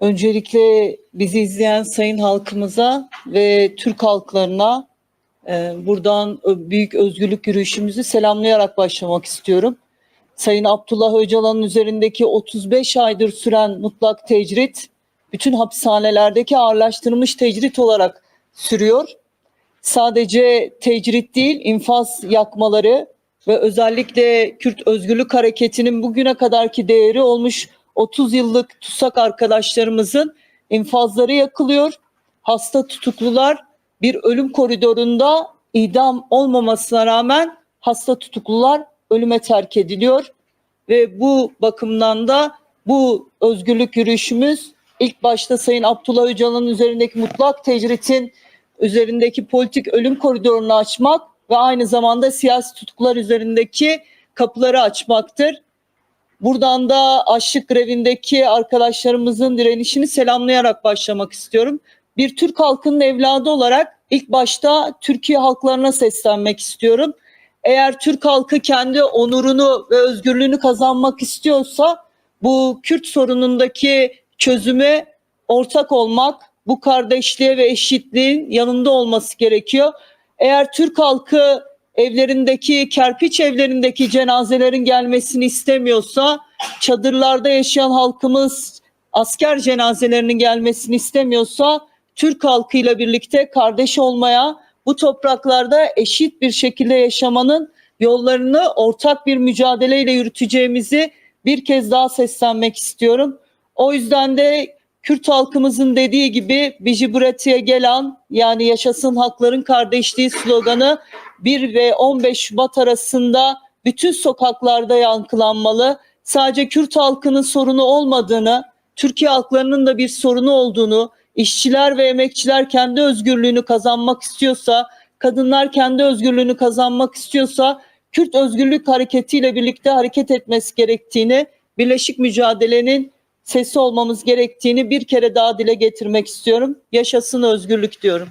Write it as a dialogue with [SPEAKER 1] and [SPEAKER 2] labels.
[SPEAKER 1] Öncelikle bizi izleyen sayın halkımıza ve Türk halklarına e, buradan büyük özgürlük yürüyüşümüzü selamlayarak başlamak istiyorum. Sayın Abdullah Öcalan'ın üzerindeki 35 aydır süren mutlak tecrit, bütün hapishanelerdeki ağırlaştırılmış tecrit olarak sürüyor. Sadece tecrit değil, infaz yakmaları ve özellikle Kürt Özgürlük Hareketi'nin bugüne kadarki değeri olmuş 30 yıllık tutsak arkadaşlarımızın infazları yakılıyor. Hasta tutuklular bir ölüm koridorunda idam olmamasına rağmen hasta tutuklular ölüme terk ediliyor ve bu bakımdan da bu özgürlük yürüyüşümüz ilk başta Sayın Abdullah Öcalan'ın üzerindeki mutlak tecritin üzerindeki politik ölüm koridorunu açmak ve aynı zamanda siyasi tutuklar üzerindeki kapıları açmaktır. Buradan da açlık grevindeki arkadaşlarımızın direnişini selamlayarak başlamak istiyorum. Bir Türk halkının evladı olarak ilk başta Türkiye halklarına seslenmek istiyorum. Eğer Türk halkı kendi onurunu ve özgürlüğünü kazanmak istiyorsa bu Kürt sorunundaki çözüme ortak olmak, bu kardeşliğe ve eşitliğin yanında olması gerekiyor. Eğer Türk halkı evlerindeki, kerpiç evlerindeki cenazelerin gelmesini istemiyorsa, çadırlarda yaşayan halkımız asker cenazelerinin gelmesini istemiyorsa, Türk halkıyla birlikte kardeş olmaya, bu topraklarda eşit bir şekilde yaşamanın yollarını ortak bir mücadeleyle yürüteceğimizi bir kez daha seslenmek istiyorum. O yüzden de Kürt halkımızın dediği gibi Biji Burati'ye gelen yani yaşasın hakların kardeşliği sloganı 1 ve 15 Şubat arasında bütün sokaklarda yankılanmalı. Sadece Kürt halkının sorunu olmadığını, Türkiye halklarının da bir sorunu olduğunu, işçiler ve emekçiler kendi özgürlüğünü kazanmak istiyorsa, kadınlar kendi özgürlüğünü kazanmak istiyorsa Kürt Özgürlük Hareketi ile birlikte hareket etmesi gerektiğini, birleşik mücadelenin sesi olmamız gerektiğini bir kere daha dile getirmek istiyorum. Yaşasın özgürlük diyorum.